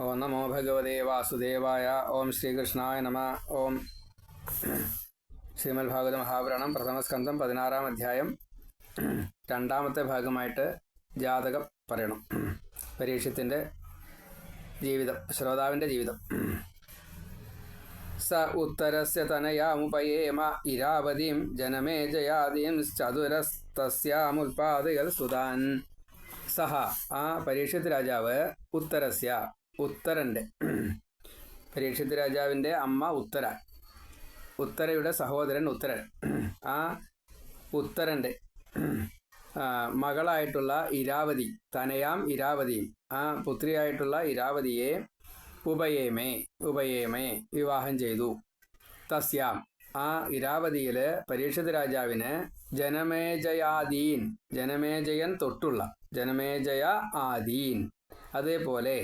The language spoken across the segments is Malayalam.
ഓം നമോ ഭഗവതേ വാസുദേവായ. ഓം ശ്രീകൃഷ്ണായ നമ. ഓം ശ്രീമൽ ഭാഗവത മഹാപുരാണം പ്രഥമസ്കന്ധം പതിനാറാം അധ്യായം രണ്ടാമത്തെ ഭാഗമായിട്ട് ജാതകം പറയണം. പരീക്ഷത്തിന്റെ ജീവിതം ശ്രോതാവിന്റെ ജീവിതം. സ ഉത്തരസ്യ തനയാമുപയേമ ഇരാവതിയും ജനമേ ജയാദിയും ചതുരസ്തസ്യാമുൽപാദയൽ സുതാൻ. സഹ ആ പരീക്ഷത്ത് രാജാവ് ഉത്തരസ്യ ഉത്തരന്റെ പരീക്ഷിത് രാജാവിന്റെ അമ്മ ഉത്തര. ഉത്തരയുടെ സഹോദരൻ ഉത്തരൻ ആ ഉത്തരന്റെ മകളായിട്ടുള്ള ഇരാവതി തനയാം ഇരാവതിയും ആ പുത്രിയായിട്ടുള്ള ഇരാവതിയെ ഉപയേമേ ഉപയേമേ വിവാഹം ചെയ്തു. തസ്യാം. ആ ഇരാവതിയിൽ പരീക്ഷിത് രാജാവിന് ജനമേജയാദീൻ ജനമേജയൻ തൊട്ടുള്ള ജനമേജയ ആദീൻ അതേപോലെ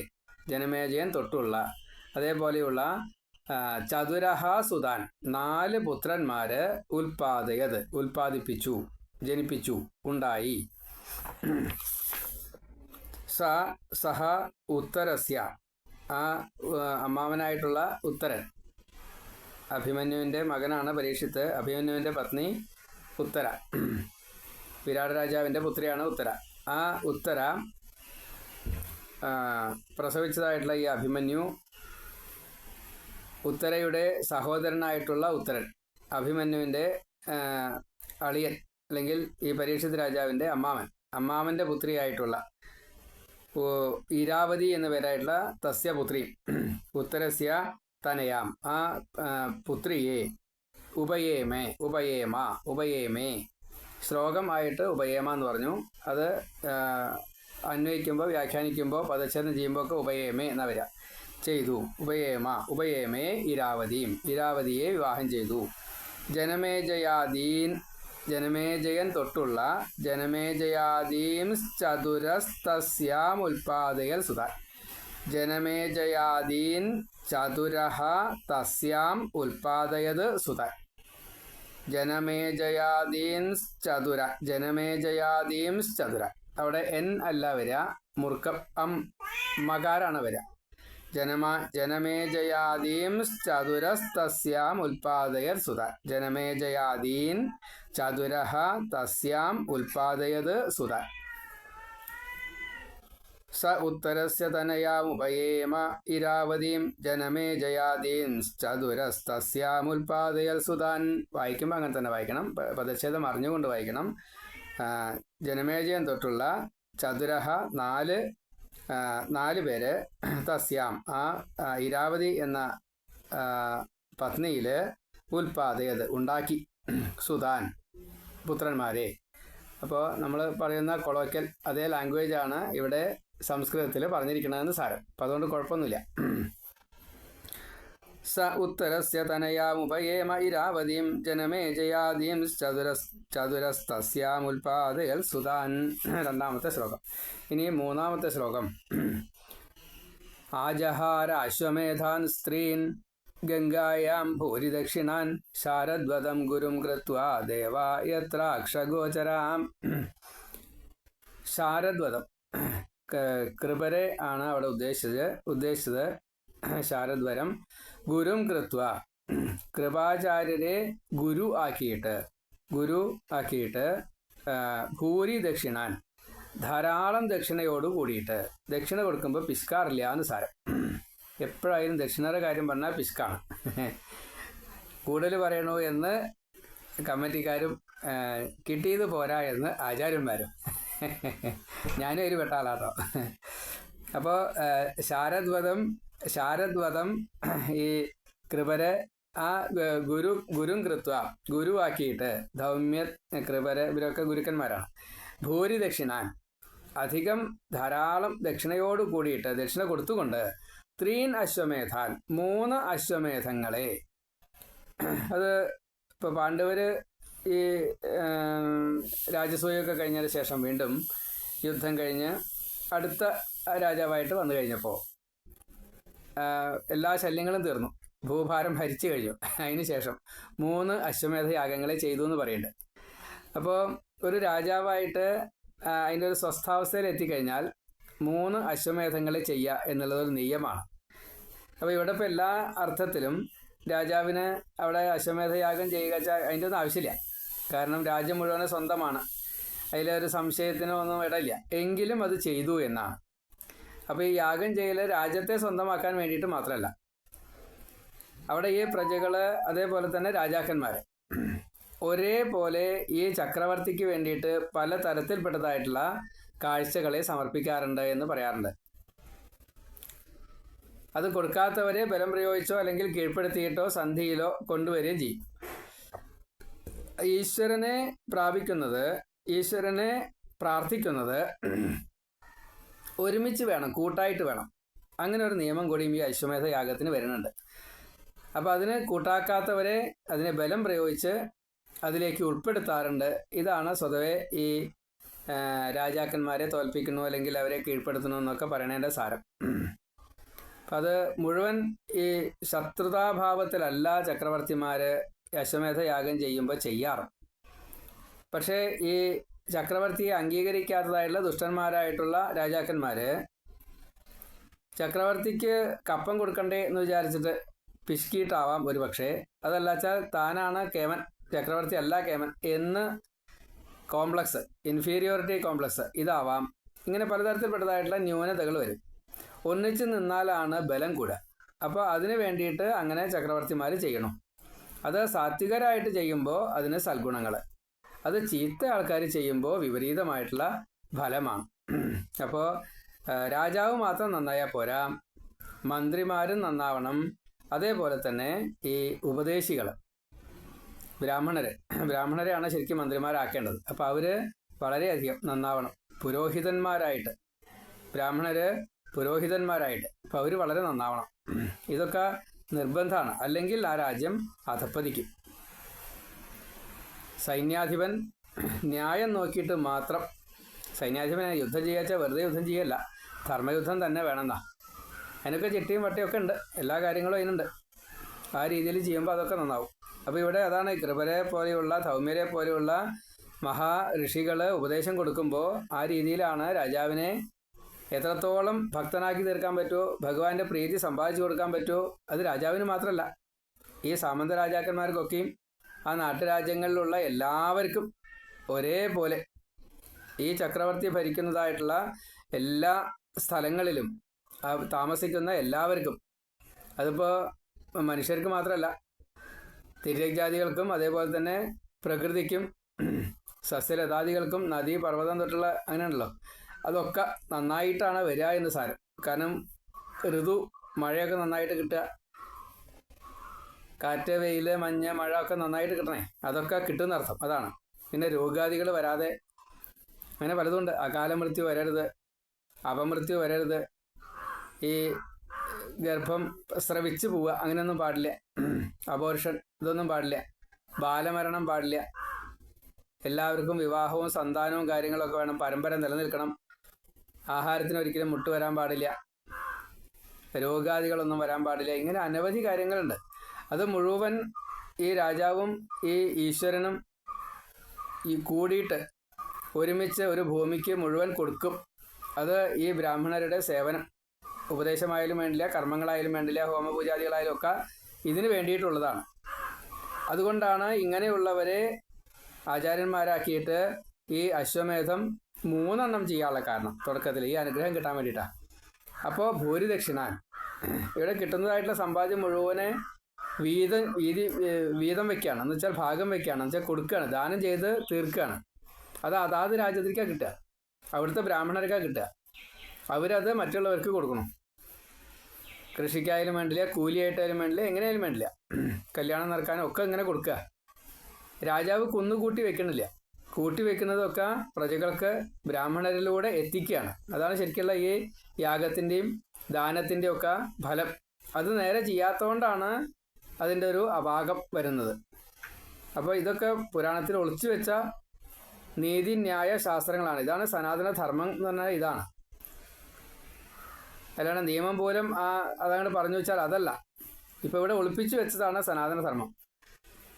ജനമേജയൻ തൊട്ടുള്ള അതേപോലെയുള്ള ചതുരഹ സുതാൻ നാല് പുത്രന്മാര് ഉൽപാദയത് ഉൽപാദിപ്പിച്ചു ജനിപ്പിച്ചു ഉണ്ടായി. സ സഹ ഉത്തരസ്യ ആ അമ്മാവനായിട്ടുള്ള ഉത്തരൻ. അഭിമന്യുവിന്റെ മകനാണ് പരീക്ഷിത്ത് അഭിമന്യുവിന്റെ പത്നി ഉത്തര. വിരാട് രാജാവിന്റെ പുത്രിയാണ് ഉത്തര. ആ ഉത്തര പ്രസവിച്ചതായിട്ടുള്ള ഈ അഭിമന്യു ഉത്തരയുടെ സഹോദരനായിട്ടുള്ള ഉത്തരൻ. അഭിമന്യുവിന്റെ അളിയൻ അല്ലെങ്കിൽ ഈ പരീക്ഷിത് രാജാവിന്റെ അമ്മാവൻ അമ്മാവന്റെ പുത്രിയായിട്ടുള്ള ഓ, ഇരാവതി എന്ന പേരായിട്ടുള്ള തസ്യ പുത്രി ഉത്തരസ്യ തനയാം. ആ പുത്രിയെ ഉപയേമേ ഉപയേമ ഉപയേമേ ശ്ലോകം ആയിട്ട് ഉപയേമ എന്ന് പറഞ്ഞു. അത് അന്വയിക്കുമ്പോൾ വ്യാഖ്യാനിക്കുമ്പോൾ പദച്ഛേദം ചെയ്യുമ്പോൾ ഒക്കെ ഉപയേമേ എന്നാ വരിക ചെയ്തു. ഉപയേമ ഉപയേമേ ഇരാവതിയും ഇരാവതിയെ വിവാഹം ചെയ്തു. ജനമേജയാദീൻ ജനമേജയൻ തൊട്ടുള്ള ജനമേജയാദീം ചതുരസ്തസ്യാം ഉൽപാദയൽ സുതാൻ ജനമേജയാദീൻ ചതുരഹ തസ്യാം ഉൽപാദയത് സുതാൻ ജനമേജയാദീൻ ചതുര. ജനമേജയാദീം ചതുര. അവിടെ എൻ അല്ല വരിക മുർക്ക അം മകാരാണ് വരിക ജനമ ജനമേജയാദീം ചതുരസ്തസ്യാം ഉൽപാദയർ സുത. ജനമേജയാദീൻ ചതുരഹ തസ്യാം ഉൽപാദയത് സുത. സ ഉത്തരസ്യ തനയാമുപയേമ ഇരാവതീം. ജനമേജയാദീൻ ചതുരസ്തസ്യാമുൽപാദയൽ സുതാൻ. വായിക്കുമ്പോൾ അങ്ങനെ തന്നെ വായിക്കണം. പദച്ഛേദം അറിഞ്ഞുകൊണ്ട് വായിക്കണം. ജനമേജയം തൊട്ടുള്ള ചതുരഹ നാല് നാല് പേര് തസ്യാം. ആ ഇരാവതി എന്ന പത്നിയിൽ ഉൽപാദയത് ഉണ്ടാക്കി. സുതാൻ പുത്രന്മാരെ. അപ്പോൾ നമ്മൾ പറയുന്ന കൊളോക്കൽ അതേ ലാംഗ്വേജ് ആണ് ഇവിടെ സംസ്കൃതത്തിൽ പറഞ്ഞിരിക്കണതെന്ന് സാരം. അപ്പം അതുകൊണ്ട് കുഴപ്പമൊന്നുമില്ല. സ ഉത്തരസ്യ തനയാമുപയേമ ജനമേ ജനമേജയാദീം ചതുരസ് ചതുരസ്തസ്യാമുൽപാദയൽ സുതാൻ രണ്ടാമത്തെ ശ്ലോകം. ഇനി മൂന്നാമത്തെ ശ്ലോകം. ആജഹാര അശ്വമേധാൻ സ്ത്രീൻ ഗംഗായാം ഭൂരിദക്ഷിണാൻ ശാരദ്വതം ഗുരും കൃത്വാ ദേവ യത്രാക്ഷഗോചരാം ശാരദ്വതം കൃപരെ ആണ് അവിടെ ഉദ്ദേശിച്ചത്. ഉദ്ദേശിച്ചത് ശാരദ്വരം. ഗുരും കൃത്വ. കൃപാചാര്യരെ ഗുരു ആക്കിയിട്ട് ഗുരു ആക്കിയിട്ട് ഭൂരി ദക്ഷിണാൻ ധാരാളം ദക്ഷിണയോട് കൂടിയിട്ട്. ദക്ഷിണ കൊടുക്കുമ്പോൾ പിസ്കാറില്ല എന്ന് സാരം. എപ്പോഴായാലും ദക്ഷിണയുടെ കാര്യം പറഞ്ഞാൽ പിസ്കാണ്. കൂടുതൽ പറയണു എന്ന് കമ്മിറ്റിക്കാരും കിട്ടിയത് പോരാ എന്ന് ആചാര്യന്മാരും. ഞാനും ഒരു പെട്ടാളാട്ടോ അപ്പോൾ ശാരദ്വതം ശാരദ്വതം ഈ കൃപരെ ആ ഗുരു ഗുരു കൃത്വ ഗുരുവാക്കിയിട്ട് ധൗമ്യ കൃപര് ഇവരൊക്കെ ഗുരുക്കന്മാരാണ്. ഭൂരി ദക്ഷിണാൻ അധികം ധാരാളം ദക്ഷിണയോട് കൂടിയിട്ട് ദക്ഷിണ കൊടുത്തുകൊണ്ട് ത്രീൻ അശ്വമേധാൻ മൂന്ന് അശ്വമേധങ്ങളെ. അത് ഇപ്പോൾ പാണ്ഡവര് ഈ രാജസൂയൊക്കെ കഴിഞ്ഞതിന് ശേഷം വീണ്ടും യുദ്ധം കഴിഞ്ഞ് അടുത്ത രാജാവായിട്ട് വന്നു കഴിഞ്ഞപ്പോൾ എല്ലാ ശല്യങ്ങളും തീർന്നു. ഭൂഭാരം ഭരിച്ചു കഴിഞ്ഞു. അതിന് ശേഷം മൂന്ന് അശ്വമേധ യാഗങ്ങളെ ചെയ്തു എന്ന് പറയുന്നുണ്ട്. അപ്പോൾ ഒരു രാജാവായിട്ട് അതിന്റെ ഒരു സ്വസ്ഥാവസ്ഥയിൽ എത്തിക്കഴിഞ്ഞാൽ മൂന്ന് അശ്വമേധങ്ങളെ ചെയ്യുക എന്നുള്ളതൊരു നിയമമാണ്. അപ്പോൾ ഇവിടെ ഇപ്പോൾ എല്ലാ അർത്ഥത്തിലും രാജാവിന് അവിടെ അശ്വമേധയാഗം ചെയ്യുക വെച്ചാൽ അതിന്റെ ഒന്നും ആവശ്യമില്ല. കാരണം രാജ്യം മുഴുവനും സ്വന്തമാണ്. അതിലൊരു സംശയത്തിനോ ഒന്നും ഇടയില്ല. എങ്കിലും അത് ചെയ്തു എന്നാണ്. അപ്പോൾ ഈ യാഗം ചെയ്യൽ രാജ്യത്തെ സ്വന്തമാക്കാൻ വേണ്ടിയിട്ട് മാത്രമല്ല അവിടെ ഈ പ്രജകൾ അതേപോലെ തന്നെ രാജാക്കന്മാർ ഒരേപോലെ ഈ ചക്രവർത്തിക്ക് വേണ്ടിയിട്ട് പല തരത്തിൽപ്പെട്ടതായിട്ടുള്ള കാഴ്ചകളെ സമർപ്പിക്കാറുണ്ട് എന്ന് പറയാറുണ്ട്. അത് കൊടുക്കാത്തവരെ ബലം പ്രയോഗിച്ചോ അല്ലെങ്കിൽ കീഴ്പ്പെടുത്തിയിട്ടോ സന്ധിയിലോ കൊണ്ടുവരികയും ചെയ്യും. ഈശ്വരനെ പ്രാപിക്കുന്നത് ഈശ്വരനെ പ്രാർത്ഥിക്കുന്നത് ഒരുമിച്ച് വേണം കൂട്ടായിട്ട് വേണം. അങ്ങനെ ഒരു നിയമം കൂടിയും ഈ അശ്വമേധ യാഗത്തിന് വരുന്നുണ്ട്. അപ്പോൾ അതിന് കൂട്ടാക്കാത്തവരെ അതിനെ ബലം പ്രയോഗിച്ച് അതിലേക്ക് ഉൾപ്പെടുത്താറുണ്ട്. ഇതാണ് സ്വതവേ ഈ രാജാക്കന്മാരെ തോൽപ്പിക്കുന്നു അല്ലെങ്കിൽ അവരെ കീഴ്പ്പെടുത്തുന്നു എന്നൊക്കെ പറയണതിന്റെ സാരം. അപ്പം അത് മുഴുവൻ ഈ ശത്രുതാഭാവത്തിലല്ല ചക്രവർത്തിമാർ അശ്വമേധ യാഗം ചെയ്യുമ്പോൾ ചെയ്യാറ്. പക്ഷേ ഈ ചക്രവർത്തിയെ അംഗീകരിക്കാത്തതായിട്ടുള്ള ദുഷ്ടന്മാരായിട്ടുള്ള രാജാക്കന്മാർ ചക്രവർത്തിക്ക് കപ്പം കൊടുക്കണ്ടേ എന്ന് വിചാരിച്ചിട്ട് പിശുക്കിയിട്ടാവാം ഒരു പക്ഷേ. അതല്ല താനാണ് കേമൻ. ചക്രവർത്തി അല്ല കേമൻ എന്ന് കോംപ്ലക്സ് ഇൻഫീരിയോറിറ്റി കോംപ്ലക്സ് ഇതാവാം. ഇങ്ങനെ പലതരത്തിൽപ്പെട്ടതായിട്ടുള്ള ന്യൂനതകൾ വരും. ഒന്നിച്ച് നിന്നാലാണ് ബലം കൂടുക. അപ്പോൾ അതിന് വേണ്ടിയിട്ട് അങ്ങനെ ചക്രവർത്തിമാർ ചെയ്യണം. അത് സാത്വികരായിട്ട് ചെയ്യുമ്പോൾ അതിന് സൽഗുണങ്ങൾ അത് ചീത്ത ആൾക്കാർ ചെയ്യുമ്പോൾ വിപരീതമായിട്ടുള്ള ഫലമാണ്. അപ്പോൾ രാജാവ് മാത്രം നന്നായാൽ പോരാ. മന്ത്രിമാരും നന്നാവണം. അതേപോലെ തന്നെ ഈ ഉപദേശികൾ ബ്രാഹ്മണര്. ബ്രാഹ്മണരെയാണ് ശരിക്കും മന്ത്രിമാരാക്കേണ്ടത്. അപ്പോൾ അവർ വളരെയധികം നന്നാവണം. പുരോഹിതന്മാരായിട്ട്. ബ്രാഹ്മണര് പുരോഹിതന്മാരായിട്ട്. അപ്പോൾ അവർ വളരെ നന്നാവണം. ഇതൊക്കെ നിർബന്ധമാണ്. അല്ലെങ്കിൽ ആ രാജ്യം അധപ്പതിക്കും സൈന്യാധിപൻ ന്യായം നോക്കിയിട്ട് മാത്രം സൈന്യാധിപനെ യുദ്ധം ചെയ്യാച്ചാൽ വെറുതെ യുദ്ധം ചെയ്യല്ല. ധർമ്മയുദ്ധം തന്നെ വേണമെന്നാ. അതിനൊക്കെ ചിട്ടിയും വട്ടയൊക്കെ ഉണ്ട്. എല്ലാ കാര്യങ്ങളും അതിനുണ്ട്. ആ രീതിയിൽ ചെയ്യുമ്പോൾ അതൊക്കെ നന്നാവും. അപ്പോൾ ഇവിടെ അതാണ് കൃപരെ പോലെയുള്ള സൗമ്യരെ പോലെയുള്ള മഹാ ഋഷികൾ ഉപദേശം കൊടുക്കുമ്പോൾ ആ രീതിയിലാണ് രാജാവിനെ എത്രത്തോളം ഭക്തനാക്കി തീർക്കാൻ പറ്റുമോ ഭഗവാന്റെ പ്രീതി സമ്പാദിച്ചു കൊടുക്കാൻ പറ്റുമോ അത് രാജാവിന് മാത്രമല്ല ഈ സാമന്ത രാജാക്കന്മാർക്കൊക്കെയും ആ നാട്ടുരാജ്യങ്ങളിലുള്ള എല്ലാവർക്കും ഒരേപോലെ ഈ ചക്രവർത്തി ഭരിക്കുന്നതായിട്ടുള്ള എല്ലാ സ്ഥലങ്ങളിലും താമസിക്കുന്ന എല്ലാവർക്കും അതിപ്പോൾ മനുഷ്യർക്ക് മാത്രമല്ല തിര്യജാതികൾക്കും അതേപോലെ തന്നെ പ്രകൃതിക്കും സസ്യലതാദികൾക്കും നദി പർവതം തൊട്ടുള്ള അങ്ങനെയാണല്ലോ. അതൊക്കെ നന്നായിട്ടാണ് വരിക എന്ന് സാരം. കാരണം ഋതു മഴയൊക്കെ നന്നായിട്ട് കിട്ടുക കാറ്റ് വെയിൽ മഞ്ഞ് മഴ ഒക്കെ നന്നായിട്ട് കിട്ടണേ. അതൊക്കെ കിട്ടുന്ന അർത്ഥം അതാണ്. പിന്നെ രോഗാദികൾ വരാതെ അങ്ങനെ പലതുണ്ട്. അകാല മൃത്യു വരരുത് അപമൃത്യു വരരുത് ഈ ഗർഭം സ്രവിച്ചു പോവുക അങ്ങനെയൊന്നും പാടില്ല. അബോർഷൻ ഇതൊന്നും പാടില്ല. ബാലമരണം പാടില്ല. എല്ലാവർക്കും വിവാഹവും സന്താനവും കാര്യങ്ങളൊക്കെ വേണം. പരമ്പര നിലനിൽക്കണം. ആഹാരത്തിന് ഒരിക്കലും മുട്ട് വരാൻ പാടില്ല. രോഗാദികളൊന്നും വരാൻ പാടില്ല. ഇങ്ങനെ അനവധി കാര്യങ്ങളുണ്ട്. അത് മുഴുവൻ ഈ രാജാവും ഈ ഈശ്വരനും ഈ കൂടിയിട്ട് ഒരുമിച്ച് ഒരു ഭൂമിക്ക് മുഴുവൻ കൊടുക്കും. അത് ഈ ബ്രാഹ്മണരുടെ സേവനം. ഉപദേശമായാലും വേണ്ടില്ല കർമ്മങ്ങളായാലും വേണ്ടില്ല ഹോമപൂജാദികളായാലും ഒക്കെ ഇതിന് വേണ്ടിയിട്ടുള്ളതാണ്. അതുകൊണ്ടാണ് ഇങ്ങനെയുള്ളവരെ ആചാര്യന്മാരാക്കിയിട്ട് ഈ അശ്വമേധം മൂന്നെണ്ണം ചെയ്യാനുള്ള കാരണം തുടക്കത്തിൽ. ഈ അനുഗ്രഹം കിട്ടാൻ വേണ്ടിയിട്ടാണ് അപ്പോൾ ഭൂരിദക്ഷിണ ഇവിടെ കിട്ടുന്നതായിട്ടുള്ള സമ്പാദ്യം മുഴുവനെ വീതം വീതി വീതം വെക്കുകയാണ് എന്ന് വെച്ചാൽ ഭാഗം വെക്കുകയാണ് എന്ന് വെച്ചാൽ കൊടുക്കുകയാണ് ദാനം ചെയ്ത് തീർക്കുകയാണ് അത് അതാത് രാജ്യത്തിലേക്കാണ് കിട്ടുക. അവിടുത്തെ ബ്രാഹ്മണർക്കാണ് കിട്ടുക. അവരത് മറ്റുള്ളവർക്ക് കൊടുക്കണം. കൃഷിക്കായാലും വേണ്ടില്ല കൂലിയായിട്ടായാലും വേണ്ടില്ല എങ്ങനെയായാലും വേണ്ടില്ല. കല്യാണം നടക്കാനും ഒക്കെ ഇങ്ങനെ കൊടുക്കുക രാജാവ് കുന്നുകൂട്ടി വെക്കണില്ല. കൂട്ടി വെക്കുന്നതൊക്കെ പ്രജകൾക്ക് ബ്രാഹ്മണരിലൂടെ എത്തിക്കുകയാണ് അതാണ് ശരിക്കുള്ള ഈ യാഗത്തിന്റെയും ദാനത്തിന്റെയും ഒക്കെ ഫലം. അത് നേരെ ചെയ്യാത്തതുകൊണ്ടാണ് അതിന്റെ ഒരു അപാകം വരുന്നത്. അപ്പോൾ ഇതൊക്കെ പുരാണത്തിൽ ഒളിച്ചു വെച്ച നീതിന്യായ ശാസ്ത്രങ്ങളാണ്. ഇതാണ് സനാതന ധർമ്മം എന്ന് പറഞ്ഞാൽ ഇതാണ്. അല്ലാണ്ട് നിയമം പോലും ആ അതങ്ങോട്ട് പറഞ്ഞു വെച്ചാൽ അതല്ല. ഇപ്പോൾ ഇവിടെ ഒളിപ്പിച്ചു വെച്ചതാണ് സനാതന ധർമ്മം.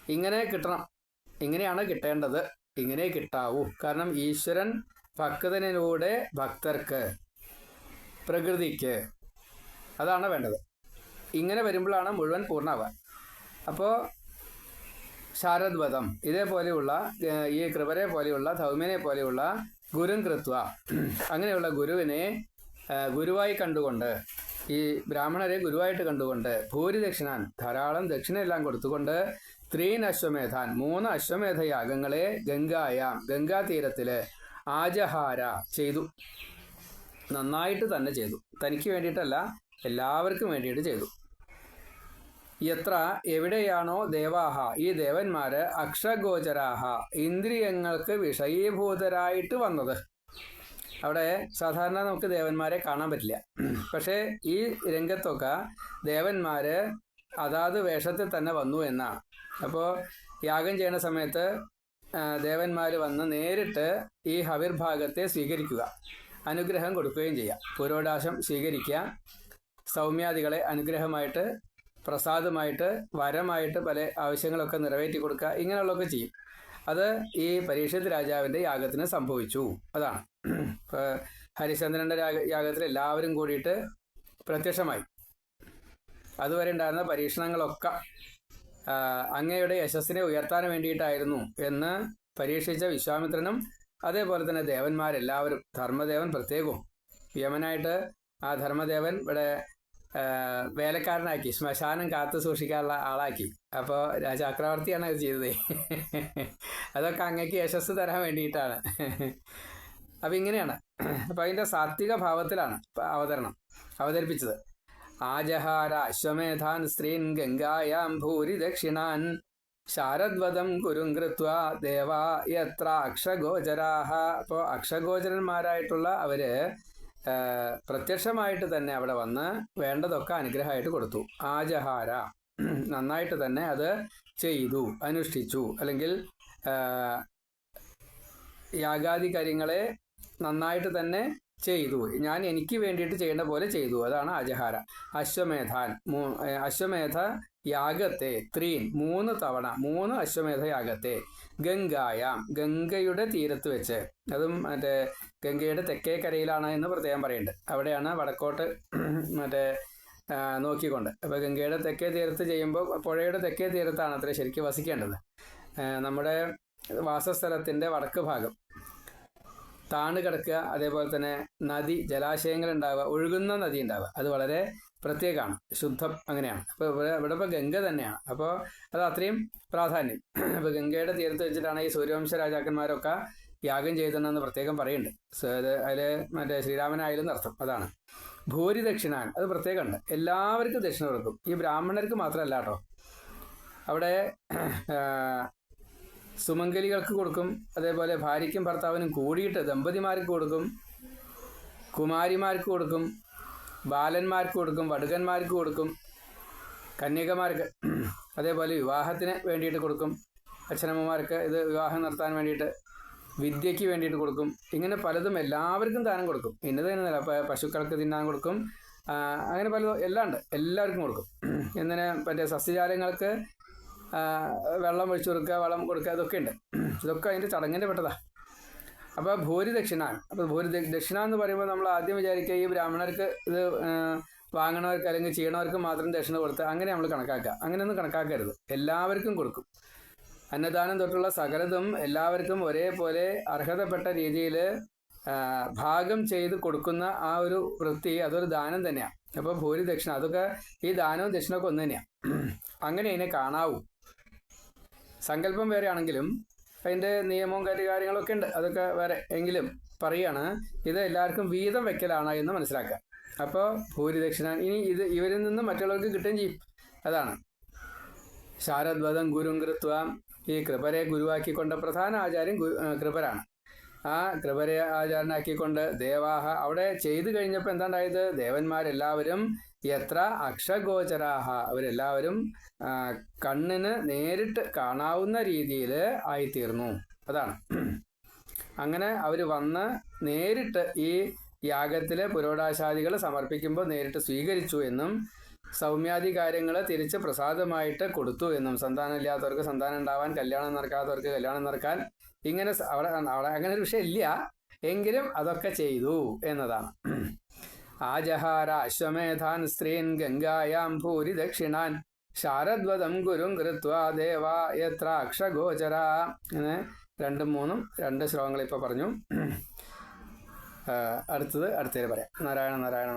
ഇങ്ങനെ കിട്ടണം. ഇങ്ങനെയാണ് കിട്ടേണ്ടത്. ഇങ്ങനെ കിട്ടാവൂ. കാരണം ഈശ്വരൻ ഭക്തനിലൂടെ ഭക്തർക്ക് പ്രകൃതിക്ക് അതാണ് വേണ്ടത്. ഇങ്ങനെ വരുമ്പോഴാണ് മുഴുവൻ പൂർണമാവുക അപ്പോൾ ശാരദ്വതം ഇതേപോലെയുള്ള ഈ കൃപരെ പോലെയുള്ള ധൗമ്യനെ പോലെയുള്ള ഗുരും കൃത്വ. അങ്ങനെയുള്ള ഗുരുവിനെ ഗുരുവായി കണ്ടുകൊണ്ട് ഈ ബ്രാഹ്മണരെ ഗുരുവായിട്ട് കണ്ടുകൊണ്ട് ഭൂരിദക്ഷിണാൻ ധാരാളം ദക്ഷിണയെല്ലാം കൊടുത്തുകൊണ്ട് ത്രീൻ അശ്വമേധാൻ മൂന്ന് അശ്വമേധ യാഗങ്ങളെ ഗംഗായാം ഗംഗാതീരത്തിൽ ആജഹാര ചെയ്തു. നന്നായിട്ട് തന്നെ ചെയ്തു. തനിക്ക് വേണ്ടിയിട്ടല്ല എല്ലാവർക്കും വേണ്ടിയിട്ട് ചെയ്തു. എത്ര എവിടെയാണോ ദേവാഹ. ഈ ദേവന്മാര് അക്ഷഗോചരാഹ ഇന്ദ്രിയങ്ങൾക്ക് വിഷയീഭൂതരായിട്ട് വന്നത്. അവിടെ സാധാരണ നമുക്ക് ദേവന്മാരെ കാണാൻ പറ്റില്ല. പക്ഷേ ഈ രംഗത്തൊക്കെ ദേവന്മാര് അതാത് വേഷത്തിൽ തന്നെ വന്നു എന്നാണ്. അപ്പോൾ യാഗം ചെയ്യുന്ന സമയത്ത് ദേവന്മാർ വന്ന് നേരിട്ട് ഈ ഹവിർഭാഗത്തെ സ്വീകരിക്കുക. അനുഗ്രഹം കൊടുക്കുകയും ചെയ്യാം. പുരോടാശം സ്വീകരിക്കുക. സൗമ്യാദികളെ അനുഗ്രഹമായിട്ട് പ്രസാദമായിട്ട് വരമായിട്ട് പല ആവശ്യങ്ങളൊക്കെ നിറവേറ്റി കൊടുക്കുക ഇങ്ങനെയുള്ളതൊക്കെ ചെയ്യും. അത് ഈ പരീക്ഷത്ത് രാജാവിന്റെ യാഗത്തിന് സംഭവിച്ചു. അതാണ്. ഹരിചന്ദ്രന്റെ യാഗത്തിൽ എല്ലാവരും കൂടിയിട്ട് പ്രത്യക്ഷമായി. അതുവരെ ഉണ്ടായിരുന്ന പരീക്ഷണങ്ങളൊക്കെ അങ്ങയുടെ യശസ്സിനെ ഉയർത്താൻ വേണ്ടിയിട്ടായിരുന്നു എന്ന് പരീക്ഷിച്ച വിശ്വാമിത്രനും അതേപോലെ തന്നെ ദേവന്മാരെല്ലാവരും ധർമ്മദേവൻ പ്രത്യേകവും. യമനായിട്ട് ആ ധർമ്മദേവൻ ഇവിടെ വേലക്കാരനാക്കി ശ്മശാനം കാത്തു സൂക്ഷിക്കാനുള്ള ആളാക്കി. അപ്പോൾ ചക്രവർത്തിയാണ് അത് ചെയ്തത്. അതൊക്കെ അങ്ങക്ക് യശസ് തരാൻ വേണ്ടിയിട്ടാണ്. അപ്പം ഇങ്ങനെയാണ്. അപ്പം അതിന്റെ സാത്വിക ഭാവത്തിലാണ് അവതരണം അവതരിപ്പിച്ചത്. ആജഹാര അശ്വമേധാൻ സ്ത്രീൻ ഗംഗായാം ഭൂരി ദക്ഷിണാൻ ശാരദ്വതം കുരും കൃത്വ ദേവാ യത്ര അക്ഷഗോചരാഹ. അപ്പോൾ അക്ഷഗോചരന്മാരായിട്ടുള്ള അവർ പ്രത്യക്ഷമായിട്ട് തന്നെ അവിടെ വന്ന് വേണ്ടതൊക്കെ അനുഗ്രഹമായിട്ട് കൊടുത്തു. ആജഹാര. നന്നായിട്ട് തന്നെ അത് ചെയ്തു അനുഷ്ഠിച്ചു. അല്ലെങ്കിൽ യാഗാദി കാര്യങ്ങളെ നന്നായിട്ട് തന്നെ ചെയ്തു. ഞാൻ എനിക്ക് വേണ്ടിയിട്ട് ചെയ്യേണ്ട പോലെ ചെയ്തു. അതാണ് അജഹാര അശ്വമേധാൻ. അശ്വമേധ യാഗത്തെ ത്രീൻ മൂന്ന് തവണ മൂന്ന് അശ്വമേധ യാഗത്തെ ഗംഗായാം ഗംഗയുടെ തീരത്ത് വെച്ച്. അതും മറ്റേ ഗംഗയുടെ തെക്കേ കരയിലാണ് എന്ന് പ്രത്യേകം പറയുന്നുണ്ട് അവിടെയാണ് വടക്കോട്ട് മറ്റേ നോക്കിക്കൊണ്ട്. അപ്പോൾ ഗംഗയുടെ തെക്കേ തീരത്ത് ചെയ്യുമ്പോൾ പുഴയുടെ തെക്കേ തീരത്താണ് അത്ര ശരിക്കും വസിക്കേണ്ടത്. നമ്മുടെ വാസസ്ഥലത്തിന്റെ വടക്ക് ഭാഗം. താണു കിടക്കുക അതേപോലെ തന്നെ നദി ജലാശയങ്ങൾ ഉണ്ടാവുക ഒഴുകുന്ന നദി ഉണ്ടാവുക. അത് വളരെ പ്രത്യേകമാണ്. ശുദ്ധം അങ്ങനെയാണ്. അപ്പോൾ ഇവിടെ ഇവിടെ ഇപ്പോൾ ഗംഗ തന്നെയാണ്. അപ്പോൾ അത് അത്രയും പ്രാധാന്യം. അപ്പോൾ ഗംഗയുടെ തീരത്ത് വെച്ചിട്ടാണ് ഈ സൂര്യവംശ രാജാക്കന്മാരൊക്കെ യാഗം ചെയ്തതെന്ന് പ്രത്യേകം പറയുന്നുണ്ട്. അതിൽ മറ്റേ ശ്രീരാമനായാലും അർത്ഥം അതാണ്. ഭൂരി ദക്ഷിണാൻ അത് പ്രത്യേകമുണ്ട്. എല്ലാവർക്കും ദക്ഷിണ കൊടുക്കും. ഈ ബ്രാഹ്മണർക്ക് മാത്രമല്ല കേട്ടോ. അവിടെ സുമംഗലികൾക്ക് കൊടുക്കും. അതേപോലെ ഭാര്യയ്ക്കും ഭർത്താവിനും കൂടിയിട്ട് ദമ്പതിമാർക്ക് കൊടുക്കും. കുമാരിമാർക്ക് കൊടുക്കും. ബാലന്മാർക്ക് കൊടുക്കും വടുകന്മാർക്ക് കൊടുക്കും കന്യകമാർക്ക് അതേപോലെ വിവാഹത്തിന് വേണ്ടിയിട്ട് കൊടുക്കും അച്ഛനമ്മമാർക്ക് ഇത് വിവാഹം നടത്താൻ വേണ്ടിയിട്ട് വിദ്യയ്ക്ക് വേണ്ടിയിട്ട് കൊടുക്കും ഇങ്ങനെ പലതും എല്ലാവർക്കും ദാനം കൊടുക്കും. ഇന്നത് തന്നെയല്ല പശുക്കൾക്ക് തിന്നാൻ കൊടുക്കും അങ്ങനെ പലതും എല്ലാം ഉണ്ട് എല്ലാവർക്കും കൊടുക്കും. എന്തിന് മറ്റേ സസ്യജാലങ്ങൾക്ക് വെള്ളം ഒഴിച്ചു കൊടുക്കുക വളം കൊടുക്കുക ഇതൊക്കെ ഉണ്ട്. ഇതൊക്കെ അതിന്റെ ചടങ്ങിന്റെ പെട്ടതാ. അപ്പോൾ ഭൂരിദക്ഷിണാണ് അപ്പൊ അപ്പോൾ ഭൂരി ദക്ഷിണ എന്ന് പറയുമ്പോൾ നമ്മൾ ആദ്യം വിചാരിക്കുക ഈ ബ്രാഹ്മണർക്ക് ഇത് വാങ്ങണവർക്ക് അല്ലെങ്കിൽ ചെയ്യണവർക്ക് മാത്രം ദക്ഷിണ കൊടുത്ത് അങ്ങനെ നമ്മൾ കണക്കാക്കുക. അങ്ങനെയൊന്നും കണക്കാക്കരുത്. എല്ലാവർക്കും കൊടുക്കും. അന്നദാനം തൊട്ടുള്ള സകലതും എല്ലാവർക്കും ഒരേപോലെ അർഹതപ്പെട്ട രീതിയിൽ ഭാഗം ചെയ്ത് കൊടുക്കുന്ന ആ ഒരു വൃത്തി അതൊരു ദാനം തന്നെയാണ് അപ്പോൾ ഭൂരി ദക്ഷിണ അതൊക്കെ ഈ ദാനവും ദക്ഷിണമൊക്കെ ഒന്ന് തന്നെയാണ് അങ്ങനെ അതിനെ കാണാവൂ. സങ്കല്പം വേറെ ആണെങ്കിലും അതിന്റെ നിയമവും കാര്യ കാര്യങ്ങളൊക്കെ ഉണ്ട്. അതൊക്കെ വേറെ എങ്കിലും പറയാണ്. ഇത് എല്ലാവർക്കും വീതം വെക്കലാണ് എന്ന് മനസ്സിലാക്കുക. അപ്പോൾ ഭൂരിദക്ഷിണ ഇനി ഇത് ഇവരിൽ നിന്നും മറ്റുള്ളവർക്ക് കിട്ടുകയും ചെയ്യും. അതാണ്. ശാരദ്വതം ഗുരും കൃത്വം ഈ കൃപരെ ഗുരുവാക്കിക്കൊണ്ട പ്രധാന ആചാര്യൻ ഗു- ആ, കൃപരാണ്. ആ കൃപരെ ആചാരനാക്കിക്കൊണ്ട് ദേവാഹ അവിടെ ചെയ്തു കഴിഞ്ഞപ്പോൾ എന്താണ്ടായത്? ദേവന്മാരെല്ലാവരും എത്ര അക്ഷഗോചരാഹ? അവരെല്ലാവരും കണ്ണിന് നേരിട്ട് കാണാവുന്ന രീതിയിൽ ആയിത്തീർന്നു. അതാണ്. അങ്ങനെ അവർ വന്ന് നേരിട്ട് ഈ യാഗത്തിലെ പുരോടാശാദികൾ സമർപ്പിക്കുമ്പോൾ നേരിട്ട് സ്വീകരിച്ചു എന്നും സൗമ്യാദി കാര്യങ്ങൾ തിരിച്ച് പ്രസാദമായിട്ട് കൊടുത്തു എന്നും സന്താനമില്ലാത്തവർക്ക് സന്താനം ഉണ്ടാവാൻ കല്യാണം നടക്കാത്തവർക്ക് കല്യാണം നടക്കാൻ ഇങ്ങനെ അവിടെ അവിടെ അങ്ങനെ ഒരു വിഷയം ഇല്ല. എങ്കിലും അതൊക്കെ ചെയ്തു എന്നതാണ്. ആജഹാര അശ്വമേധാൻ സ്ത്രീൻ ഗംഗായാം ഭൂരി ദക്ഷിണാൻ ശാരദ്വതം ഗുരും കൃത്വാ ദേവ എത്ര അക്ഷഗോചര അങ്ങനെ രണ്ടും മൂന്നും രണ്ട് ശ്ലോകങ്ങൾ ഇപ്പോൾ പറഞ്ഞു. അടുത്തത് അടുത്തേര് പറയാം. നാരായണ നാരായണ